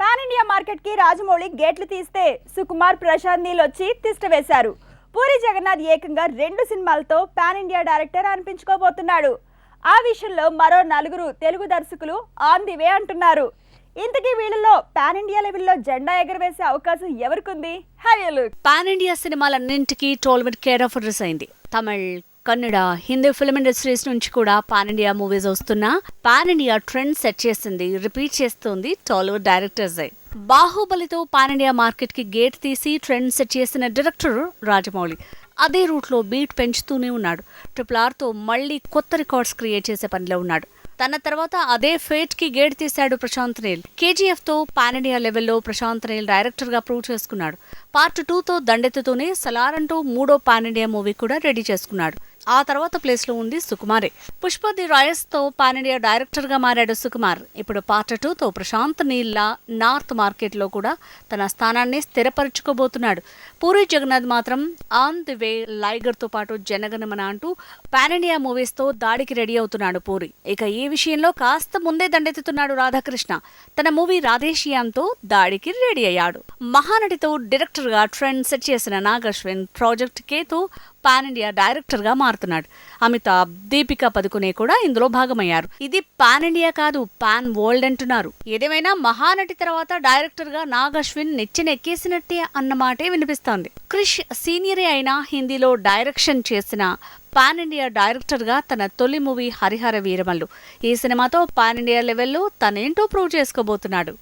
Pan India మార్కెట్కి రాజమౌళి గేట్లు తీస్తే సుకుమార్ ప్రశాంత్ నీల్ వచ్చి తిష్ట వేశారు. పూరి జగన్నాథ్ ఏకంగా రెండు సినిమాలతో పాన్ ఇండియా డైరెక్టర్ అనిపించుకోబోతున్నాడు. ఆ విషయంలో మరో నలుగురు తెలుగు దర్శకులు ఆన్ ది వే అంటున్నారు. ఇంతకీ వీళ్ళలో పాన్ ఇండియా లెవెల్లో జెండా ఎగరవేసే అవకాశం ఎవరికుంది? Have you look pan India సినిమాలన్నింటికీ Tollywood care of రిస్ అయింది. తమిళ్ కన్నడ హిందీ ఫిల్మ్ ఇండస్ట్రీస్ నుంచి కూడా పాన్ ఇండియా మూవీస్ వస్తున్నా. పాన్ ఇండియా ట్రెండ్ సెట్ చేసింది రిపీట్ చేస్తుంది టాలీవుడ్ డైరెక్టర్స్. బాహుబలితో పాన్ ఇండియా మార్కెట్కి గేట్ తీసి ట్రెండ్ సెట్ చేసిన డైరెక్టర్ రాజమౌళి. అదే రూట్లో బీట్ పెంచుతూనే ఉన్నాడు. ట్రిపుల్ ఆర్తో మళ్ళీ కొత్త రికార్డ్స్ క్రియేట్ చేసే పనిలో ఉన్నాడు. తన తర్వాత అదే ఫేట్కి గేట్ తీశాడు ప్రశాంత్ నీల్ కేజీఎఫ్తో పాన్ ఇండియా లెవెల్లో ప్రశాంత్ నీల్ డైరెక్టర్గా ప్రూవ్ చేసుకున్నాడు. పార్ట్ టూతో దండెత్తుతూనే సలార్ అంటూ మూడో పాన్ ఇండియా మూవీ కూడా రెడీ చేసుకున్నాడు. ఆ తర్వాత ప్లేస్లో ఉంది సుకుమారే. పుష్ప ది రాయస్తో పాన్ ఇండియా డైరెక్టర్గా మారాడు సుకుమార్. ఇప్పుడు పార్ట్ టూతో ప్రశాంత్ నీల్ నార్త్ మార్కెట్లో కూడా తన స్థానాన్ని స్థిరపరచుకోబోతున్నాడు. పూరి జగన్నాథ్ మాత్రం ఆన్ ది వే లైగర్తో పాటు జనగణమన అంటూ పాన్ ఇండియా మూవీస్తో దాడికి రెడీ అవుతున్నాడు పూరి. ఇక ఈ విషయంలో కాస్త ముందే దండెత్తుతున్నాడు రాధాకృష్ణ. తన మూవీ రాధేషియాంతో దాడికి రెడీ అయ్యాడు. మహానటితో డైరెక్టర్గా ట్రెండ్ సెట్ చేసిన నాగశ్విన్ ప్రాజెక్ట్ కేతో పాన్ ఇండియా డైరెక్టర్గా మారుతున్నాడు. అమితాబ్ దీపికా పదుకునే కూడా ఇందులో భాగమయ్యారు. ఇది పాన్ ఇండియా కాదు పాన్ వరల్డ్ అంటున్నారు. ఏదేమైనా మహానటి తర్వాత డైరెక్టర్గా నాగ్ అశ్విన్ నెచ్చెన ఎక్కేసినట్టే అన్నమాటే వినిపిస్తోంది క్రిష్ సీనియరే అయినా హిందీలో డైరెక్షన్ చేసిన పాన్ ఇండియా డైరెక్టర్గా తన తొలి మూవీ హరిహర వీరమల్లు. ఈ సినిమాతో పాన్ ఇండియా లెవెల్లో తనేంటో ప్రూవ్ చేసుకోబోతున్నాడు.